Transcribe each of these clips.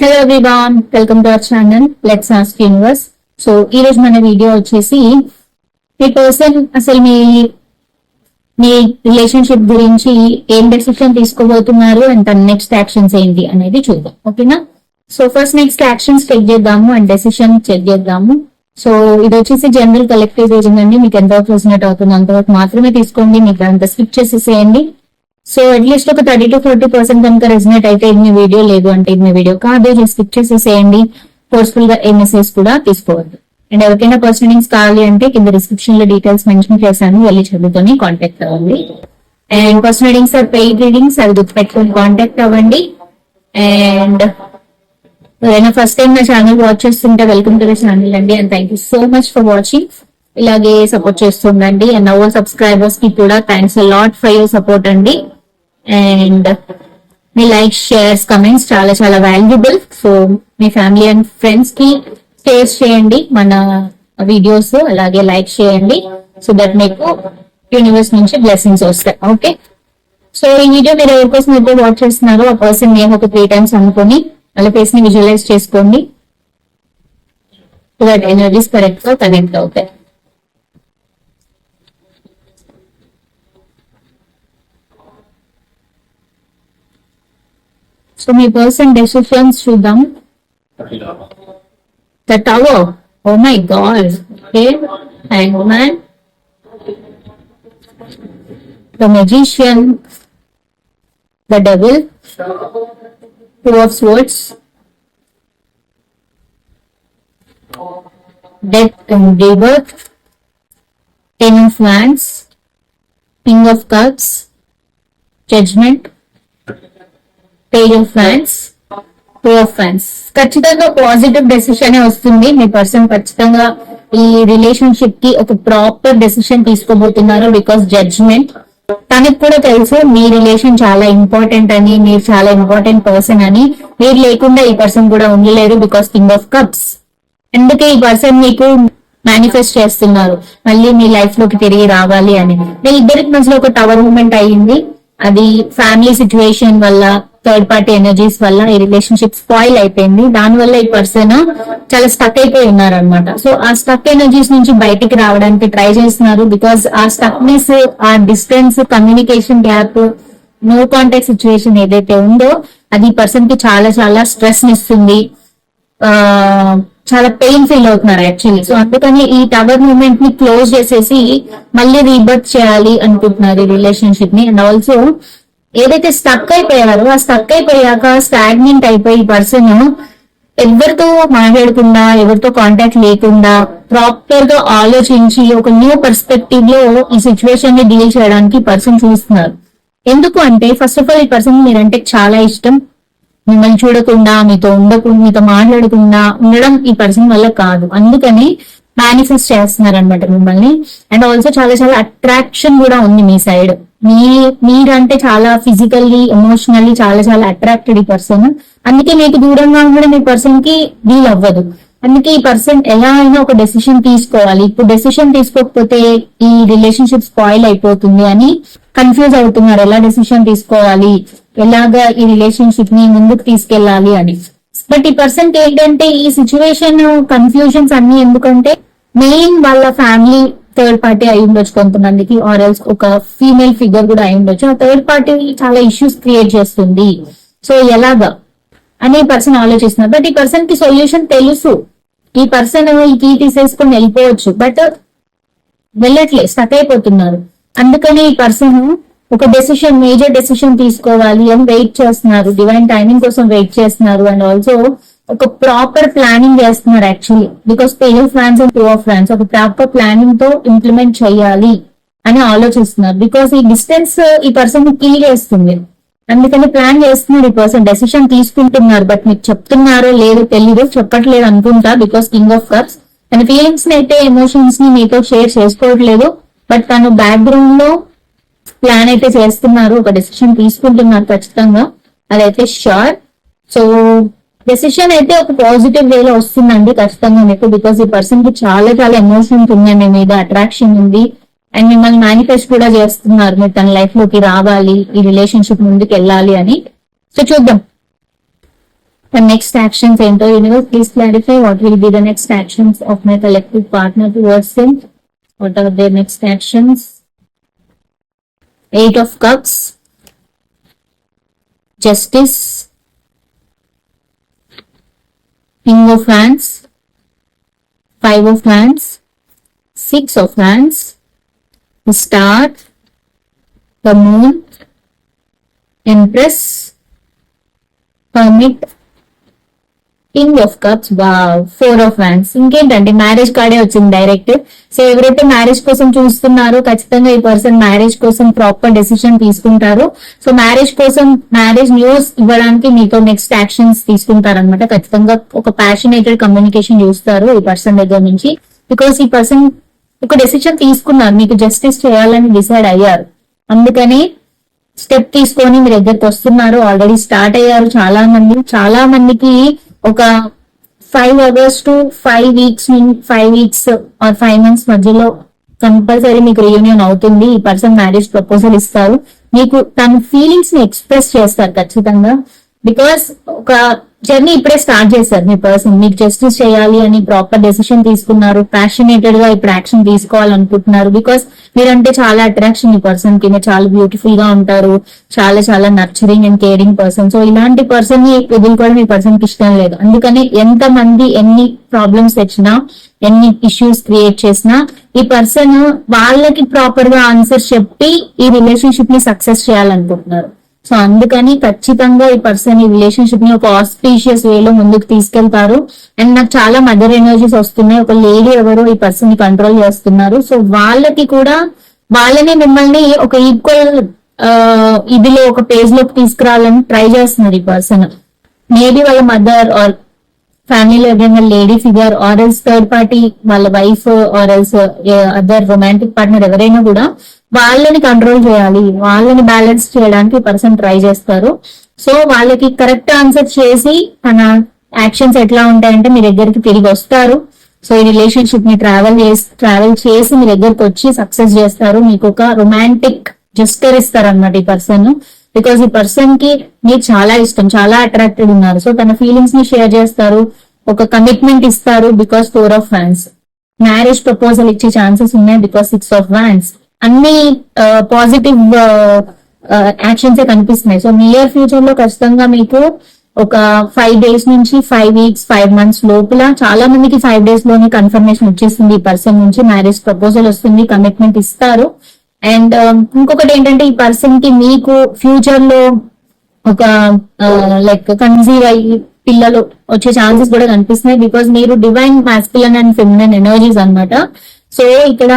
Hello everyone welcome to our channel let's ask universe so ఈ రోజు మన video వచ్చేసి మీ పర్సన్ అసలు మీ మీ రిలేషన్షిప్ గురించి ఏం డెసిషన్ తీసుకోబోతున్నారు అండ్ తన నెక్స్ట్ యాక్షన్స్ ఏంటి అనేది చూద్దాం. ఓకేనా so first next actions check చేద్దాము అండ్ డెసిషన్ చెక్ చేద్దాము. సో ఇది వచ్చేసి జనరల్ కలెక్టివ్ రీడింగ్ అండి. మీకు ఎంత రెసినేట్ అవుతుంది అంతవరకు మాత్రమే తీసుకోండి. మీకు అంత స్కిప్ చేసేసేయండి. సో అట్లీస్ట్ ఒక థర్టీ టు ఫార్టీ పర్సెంట్ కనుక రెజినేట్ అయితే ఇది మీ వీడియో లేదు అంటే ఇది మీ వీడియో కాదు. జస్ట్ స్కిప్ చేసేసేయండి. ఫోర్స్ఫుల్గా ఏ మెసేజ్ కూడా తీసుకోవద్దు. అండ్ ఎవరికైనా పర్సనలింగ్స్ కావాలి అంటే కింద డిస్క్రిప్షన్లో డీటెయిల్స్ మెన్షన్ చేశాను. వెళ్ళి చదువుకొని కాంటాక్ట్ అవ్వండి. అండ్ పర్సనలింగ్స్ ఆర్ పెయిడ్ రీడింగ్స్ అవి గుర్తుపెట్టుకొని కాంటాక్ట్ అవ్వండి. అండ్ ఏదైనా ఫస్ట్ టైం నా ఛానల్ వాచ్ చేస్తుంటే వెల్కమ్ టు ద ఛానల్ అండి. And thank you so much for watching ఇలాగే సపోర్ట్ చేస్తుండండి. అండ్ అవర్ సబ్స్క్రైబర్స్కి కూడా thanks lot for your support అండి. అండ్ మీ లైక్ షేర్స్ కమెంట్స్ చాలా చాలా వాల్యుబుల్ సో మీ ఫ్యామిలీ అండ్ ఫ్రెండ్స్కి. షేర్ చేయండి మన వీడియోస్ అలాగే లైక్ చేయండి. సో దట్ మీకు యూనివర్స్ నుంచి బ్లెస్సింగ్స్ వస్తాయి. ఓకే సో ఈ వీడియో మీరు ఎవరి కోసం అయితే వాచ్ చేస్తున్నారో ఆ పర్సన్ నేమ్ ఒక త్రీ టైమ్స్ అనుకుని వాళ్ళ ఫేస్ని విజువలైజ్ చేసుకోండి. సో దట్ ఎనర్జీస్ కరెక్ట్గా కనెక్ట్ అవుతాయి So may person decisions to them. The tower. Oh my god. Okay. Hangman. The magician. The devil. Two of swords. Death and rebirth. Ten of wands. King of cups. Judgment. Paying of fans two fans ఖచ్చితంగా positive decision వస్తుంది. మీ person ఖచ్చితంగా ఈ రిలేషన్షిప్కి ఒక proper decision తీసుకోబోతున్నారు because judgement తనకు కూడా తెలుసు మీ రిలేషన్ చాలా ఇంపార్టెంట్ అని మీరు చాలా ఇంపార్టెంట్ పర్సన్ అని. మీరు లేకుండా ఈ పర్సన్ కూడా ఉండలేరు బికాస్ కింగ్ ఆఫ్ కప్స్ అందుకే ఈ పర్సన్ మీకు మేనిఫెస్ట్ చేస్తున్నారు. మళ్ళీ మీ లైఫ్లోకి తిరిగి రావాలి అని. మీ ఇద్దరికి మధ్యలో ఒక టవర్ మూమెంట్ అయ్యింది. అది ఫ్యామిలీ సిచ్యువేషన్ వల్ల థర్డ్ పార్టీ ఎనర్జీస్ వల్ల ఈ రిలేషన్షిప్ స్పాయిల్ అయిపోయింది. దాని వల్ల ఈ పర్సన్ చాలా స్టక్ అయిపోయి ఉన్నారు అనమాట సో ఆ స్టక్ ఎనర్జీస్ నుంచి బయటికి రావడానికి ట్రై చేస్తున్నారు బికాస్ ఆ స్టక్నెస్ ఆ distance communication gap no contact situation ఏదైతే ఉందో అది పర్సన్కి చాలా చాలా స్ట్రెస్ ఇస్తుంది. ఆ చాలా పెయిన్ ఫీల్ అవుతున్నారు యాక్చువల్లీ సో అందుకని ఈ టవర్ మూమెంట్ని క్లోజ్ చేసేసి మళ్ళీ రీబర్త్ చేయాలి అనుకుంటున్నారు ఈ రిలేషన్షిప్ని. అండ్ ఆల్సో ఏదైతే స్టక్ అయిపోయారో ఆ స్టక్ అయిపోయాక స్టాగ్నెంట్ అయిపోయి పర్సన్ ఎవరితో మాట్లాడకుండా ఎవరితో కాంటాక్ట్ లేకుండా ప్రాపర్గా ఆలోచించి ఒక న్యూ పర్స్పెక్టివ్లో ఈ సిచ్యువేషన్ని డీల్ చేయడానికి పర్సన్ చూస్తున్నారు. ఎందుకు అంటే ఫస్ట్ ఆఫ్ ఆల్ ఈ పర్సన్ మీరంటే చాలా ఇష్టం. మిమ్మల్ని చూడకుండా మీతో ఉండకుండా మీతో మాట్లాడకుండా ఉండడం ఈ పర్సన్ వల్ల కాదు. అందుకని మేనిఫెస్ట్ చేస్తున్నారు అనమాట మిమ్మల్ని. అండ్ ఆల్సో చాలా చాలా అట్రాక్షన్ కూడా ఉంది మీ సైడ్ మీ మీరంటే చాలా ఫిజికల్లీ ఎమోషనల్లీ చాలా చాలా అట్రాక్టెడ్ ఈ పర్సన్ అందుకే మీకు దూరంగా ఉండడం ఈ పర్సన్కి డీల్ అవ్వదు. అందుకే ఈ పర్సన్ ఎలా అయినా ఒక డెసిషన్ తీసుకోవాలి. ఇప్పుడు డెసిషన్ తీసుకోకపోతే ఈ రిలేషన్షిప్ స్పాయిల్ అయిపోతుంది అని కన్ఫ్యూజ్ అవుతున్నారు. ఎలా డెసిషన్ తీసుకోవాలి? ఎలాగా ఈ రిలేషన్షిప్ని ముందుకు తీసుకెళ్ళాలి అని. బట్ ఈ పర్సన్ ఏంటంటే ఈ సిచ్యువేషన్ కన్ఫ్యూజన్స్ అన్ని ఎందుకంటే మెయిన్ వాళ్ళ ఫ్యామిలీ థర్డ్ పార్టీ అయి ఉండొచ్చు కొంతమందికి ఆర్ ఎల్స్ ఒక ఫీమేల్ ఫిగర్ కూడా అయి ఉండొచ్చు. ఆ థర్డ్ పార్టీ చాలా ఇష్యూస్ క్రియేట్ చేస్తుంది. సో ఎలాగా? అనే పర్సన్ ఆలోచిస్తున్నారు బట్ ఈ పర్సన్కి సొల్యూషన్ తెలుసు. ఈ పర్సన్ ఈ కీ తీసేసుకొని వెళ్ళిపోవచ్చు. బట్ వెళ్ళట్లే స్టక్ అయిపోతున్నారు. అందుకని ఈ పర్సన్ ఒక డెసిషన్ మేజర్ డెసిషన్ తీసుకోవాలి అని వెయిట్ చేస్తున్నారు. డివైన్ టైమింగ్ కోసం వెయిట్ చేస్తున్నారు. అండ్ ఆల్సో ఒక ప్రాపర్ ప్లానింగ్ చేస్తున్నారు actually because page France and two of France ఒక ప్రాపర్ ప్లానింగ్తో ఇంప్లిమెంట్ చేయాలి అని ఆలోచిస్తున్నారు. బికాస్ ఈ డిస్టెన్స్ ఈ పర్సన్ని కిల్ చేస్తుంది. అందుకని ప్లాన్ చేస్తున్నారు ఈ పర్సన్ డెసిషన్ తీసుకుంటున్నారు. బట్ మీకు చెప్తున్నారో లేదో తెలియదు చెప్పట్లేదు అనుకుంటా. బికాస్ కింగ్ ఆఫ్ కప్స్ తన ఫీలింగ్స్ని అయితే ఎమోషన్స్ని మీతో షేర్ చేసుకోవట్లేదు. బట్ తను బ్యాక్గ్రౌండ్లో ప్లాన్ అయితే చేస్తున్నారు. ఒక డెసిషన్ తీసుకుంటున్నారు ఖచ్చితంగా. అదైతే షూర్ సో డెసిషన్ అయితే ఒక పాజిటివ్ వేలో వస్తుందండి ఖచ్చితంగా మీకు బికాస్ ఈ పర్సన్కి చాలా చాలా ఎమోషన్ ఉంది మీ మీద అట్రాక్షన్ ఉంది అండ్ మిమ్మల్ని మేనిఫెస్ట్ కూడా చేస్తున్నారు మీరు తన లైఫ్లోకి రావాలి ఈ రిలేషన్షిప్ ముందుకు వెళ్ళాలి అని సో చూద్దాం నెక్స్ట్ యాక్షన్స్ ఏంటో universe please clarify what will be the next actions of my collective partner towards them what are they next actions eight of cups justice King of Hands, Five of Hands, Six of Hands, the Star, the Moon, Empress, Hermit, king of cups wow four of wands ఇంకేంటండి? Marriage కార్డే వచ్చింది direct so ఎవరైతే marriage కోసం చూస్తున్నారో ఖచ్చితంగా ఈ person marriage కోసం proper decision తీసుకుంటారు. సో మ్యారేజ్ కోసం మ్యారేజ్ న్యూస్ ఇవ్వడానికి మీతో నెక్స్ట్ యాక్షన్స్ తీసుకుంటారనమాట ఖచ్చితంగా ఒక ప్యాషనేటెడ్ కమ్యూనికేషన్ చూస్తారు ఈ పర్సన్ దగ్గర నుంచి. బికాస్ ఈ పర్సన్ ఒక డెసిషన్ తీసుకున్నారు. మీకు జస్టిస్ చేయాలని డిసైడ్ అయ్యారు. అందుకని స్టెప్ తీసుకొని మీ దగ్గరికి వస్తున్నారు. ఆల్రెడీ స్టార్ట్ అయ్యారు చాలా మంది చాలా మందికి ఒక five hours to five weeks five weeks or five months మధ్యలో కంపల్సరీ మీకు రియూనియన్ అవుతుంది. ఈ పర్సన్ మ్యారేజ్ ప్రపోజల్ ఇస్తారు. మీకు తన ఫీలింగ్స్ని ఎక్స్ప్రెస్ చేస్తారు ఖచ్చితంగా. బికాస్ ఒక జర్నీ ఇప్పుడే స్టార్ట్ చేశారు మీ పర్సన్. మీకు జస్టిస్ చేయాలి అని ప్రాపర్ డెసిషన్ తీసుకున్నారు. ప్యాషనేటెడ్గా ఇప్పుడు యాక్షన్ తీసుకోవాలనుకుంటున్నారు. బికాస్ మీరంటే చాలా అట్రాక్షన్ ఈ పర్సన్కి. చాలా బ్యూటిఫుల్గా ఉంటారు. చాలా చాలా nurturing and caring person so ఇలాంటి పర్సన్ని వదులుకోవడం మీ పర్సన్కి ఇష్టం లేదు. అందుకని ఎంత మంది ఎన్ని ప్రాబ్లమ్స్ తెచ్చినా ఎన్ని ఇష్యూస్ క్రియేట్ చేసినా ఈ పర్సన్ వాళ్ళకి ప్రాపర్గా ఆన్సర్ చెప్పి ఈ రిలేషన్షిప్ని సక్సెస్ చేయాలనుకుంటున్నారు. సో అందుకని ఖచ్చితంగా ఈ పర్సన్ ఈ రిలేషన్షిప్ని ఒక ఆస్పీషియస్ వేలో ముందుకు తీసుకెళ్తారు. అండ్ నాకు చాలా మదర్ ఎనర్జీస్ వస్తున్నాయి. ఒక లేడీ ఎవరు ఈ పర్సన్ని కంట్రోల్ చేస్తున్నారు. సో వాళ్ళకి కూడా వాళ్ళని మిమ్మల్ని ఒక ఈక్వల్ ఇదిలో ఒక పేజ్లోకి తీసుకురావాలని ట్రై చేస్తున్నారు ఈ పర్సన్ మేబీ వాళ్ళ మదర్ ఆర్ ఫ్యామిలీలో ఏదైనా lady figure or else third party వాళ్ళ wife or else other romantic partner ఎవరైనా కూడా వాళ్ళని కంట్రోల్ చేయాలి. వాళ్ళని బ్యాలెన్స్ చేయడానికి పర్సన్ ట్రై చేస్తారు. సో వాళ్ళకి కరెక్ట్ ఆన్సర్ చేసి తన యాక్షన్స్ ఎట్లా ఉంటాయంటే మీ దగ్గరికి తిరిగి వస్తారు. సో ఈ రిలేషన్షిప్ని ట్రావెల్ చేసి ట్రావెల్ చేసి మీ దగ్గరకు వచ్చి సక్సెస్ చేస్తారు. మీకు ఒక రొమాంటిక్ జస్టర్ ఇస్తారు అనమాట ఈ పర్సన్ బికాస్ ఈ పర్సన్కి మీరు చాలా ఇష్టం చాలా అట్రాక్టెడ్ ఉన్నారు. సో తన ఫీలింగ్స్ని షేర్ చేస్తారు. ఒక కమిట్మెంట్ ఇస్తారు because four of fans marriage proposal ఇచ్చే ఛాన్సెస్ ఉన్నాయి బికాస్ సిక్స్ ఆఫ్ వ్యాన్స్ అన్ని పాజిటివ్ యాక్షన్స్ కనిపిస్తున్నాయి. సో నియర్ ఫ్యూచర్లో ఖచ్చితంగా మీకు ఒక ఫైవ్ డేస్ నుంచి ఫైవ్ వీక్స్ ఫైవ్ మంత్స్ లోపల చాలా మందికి ఫైవ్ డేస్లోనే కన్ఫర్మేషన్ వచ్చేస్తుంది ఈ పర్సన్ నుంచి. మ్యారేజ్ ప్రపోజల్ వస్తుంది కమిట్మెంట్ ఇస్తారు. అండ్ um, ఇంకొకటి ఏంటంటే ఈ పర్సన్కి మీకు ఫ్యూచర్లో ఒక లైక్ కన్సీవ్ అయ్యి పిల్లలు వచ్చే ఛాన్సెస్ కూడా కనిపిస్తున్నాయి బికాస్ మీరు divine masculine and feminine energies అన్నమాట. సో ఇక్కడ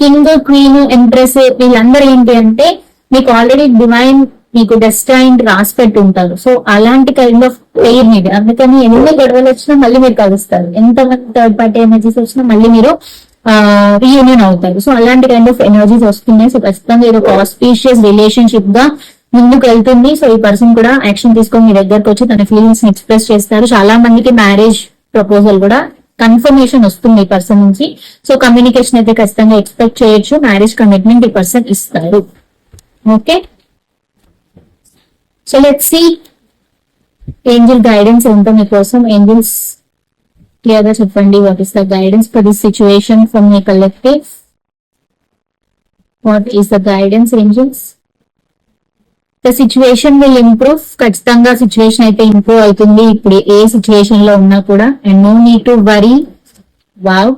కింగ్ క్వీన్ ఎంప్రెస్ వీళ్ళందరూ ఏంటి అంటే మీకు ఆల్రెడీ డివైన్ మీకు డెస్టైన్ రాసి పెట్టి ఉంటారు సో అలాంటి కైండ్ ఆఫ్ పెయిర్ మీది అందుకని ఎన్ని గొడవలు వచ్చినా మళ్ళీ మీరు కలుస్తారు. ఎంత థర్డ్ పార్టీ ఎనర్జీస్ వచ్చినా మళ్ళీ మీరు రీయూనియన్ అవుతారు. సో అలాంటి కైండ్ ఆఫ్ ఎనర్జీస్ వస్తున్నాయి. సో ఖచ్చితంగా ఇది ఒక ఆస్పీషియస్ రిలేషన్షిప్గా ముందుకు వెళ్తుంది సో ఈ పర్సన్ కూడా యాక్షన్ తీసుకొని మీ దగ్గరకు వచ్చి తన ఫీలింగ్స్ని ఎక్స్ప్రెస్ చేస్తారు. చాలా మందికి మ్యారేజ్ ప్రపోజల్ కూడా కన్ఫర్మేషన్ వస్తుంది ఈ పర్సన్ నుంచి. సో కమ్యూనికేషన్ అయితే ఖచ్చితంగా ఎక్స్పెక్ట్ చేయొచ్చు. మ్యారేజ్ కమిట్మెంట్ ఈ పర్సన్ ఇస్తారు. Okay so let see angel guidance ఏంటో మీకోసం? ఏంజిల్స్ క్లియర్గా చెప్పండి what is the guidance for this situation from me collective what is the guidance angels the situation will improve ఖచ్చితంగా సిచ్యువేషన్ అయితే improve అవుతుంది. ఇప్పుడు ఏ సిచ్యువేషన్లో ఉన్నా కూడా and no need to worry wow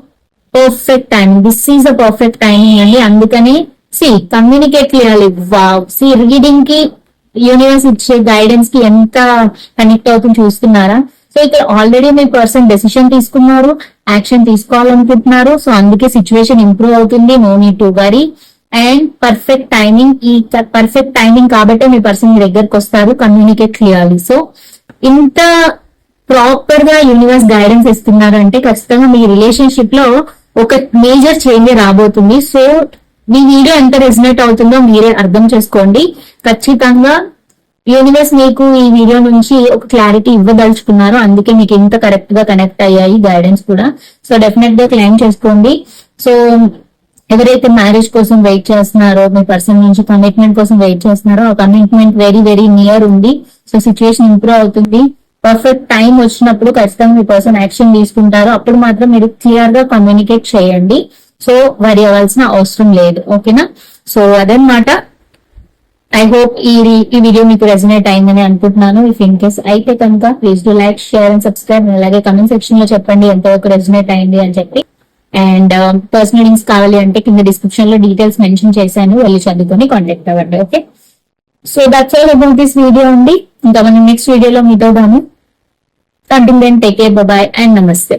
perfect time this is a perfect timing అండి. అందుకని సి కమ్యూనికేట్ చేయాలి. వావ్ సి రీడింగ్కి యూనివర్స్ ఇచ్చే గైడెన్స్కి ఎంత కనెక్ట్ అవుతుంది చూస్తున్నారా? సో ఇక్కడ ఆల్రెడీ మీ పర్సన్ డెసిషన్ తీసుకున్నారు యాక్షన్ తీసుకోవాలనుకుంటున్నారు. సో అందుకే సిచ్యువేషన్ ఇంప్రూవ్ అవుతుంది no need to worry and perfect timing ఈ పర్ఫెక్ట్ టైమింగ్ కాబట్టి మీ పర్సన్ మీ దగ్గరకు వస్తారు కమ్యూనికేట్ చేయాలి సో ఇంత ప్రాపర్గా యూనివర్స్ గైడెన్స్ ఇస్తున్నారు అంటే ఖచ్చితంగా మీ రిలేషన్షిప్లో ఒక మేజర్ చేంజ్ రాబోతుంది. సో మీ వీడియో ఎంత రెసినేట్ అవుతుందో మీరే అర్థం చేసుకోండి. ఖచ్చితంగా యూనివర్స్ మీకు ఈ వీడియో నుంచి ఒక క్లారిటీ ఇవ్వదలుచుకున్నారు. అందుకే మీకు ఇంత కరెక్ట్గా కనెక్ట్ అయ్యాయి గైడెన్స్ కూడా. సో డెఫినెట్గా క్లెయిమ్ చేసుకోండి. సో ఎవరైతే మ్యారేజ్ కోసం వెయిట్ చేస్తున్నారో మీ పర్సన్ నుంచి కమిట్మెంట్ కోసం వెయిట్ చేస్తున్నారో ఆ కమిట్మెంట్ వెరీ వెరీ నియర్ ఉంది. సో సిచ్యువేషన్ ఇంప్రూవ్ అవుతుంది. పర్ఫెక్ట్ టైం వచ్చినప్పుడు ఖచ్చితంగా మీ పర్సన్ యాక్షన్ తీసుకుంటారు. అప్పుడు మాత్రం మీరు క్లియర్గా కమ్యూనికేట్ చేయండి. సో వరి అవ్వాల్సిన అవసరం లేదు. ఓకేనా సో అదనమాట ఐ హోప్ ఈ ఈ వీడియో మీకు రెజనేట్ అయిందని అనుకుంటున్నాను. ఇఫ్ ఇన్ కేస్ అయితే కనుక please do like share and subscribe అలాగే కమెంట్ సెక్షన్లో చెప్పండి ఎంతవరకు రెజనేట్ అయింది అని చెప్పి. అండ్ పర్సనల్ లింక్స్ కావాలి అంటే కింద డిస్క్రిప్షన్లో డీటెయిల్స్ మెన్షన్ చేశాను. వెళ్ళి చదువుకొని కాంటాక్ట్ అవ్వండి okay so that's all about this video అండి. ఇంకా మనం నెక్స్ట్ వీడియోలో మీతో గాను కంటింగ్ టేక్ కేర్ బాయ్ అండ్ నమస్తే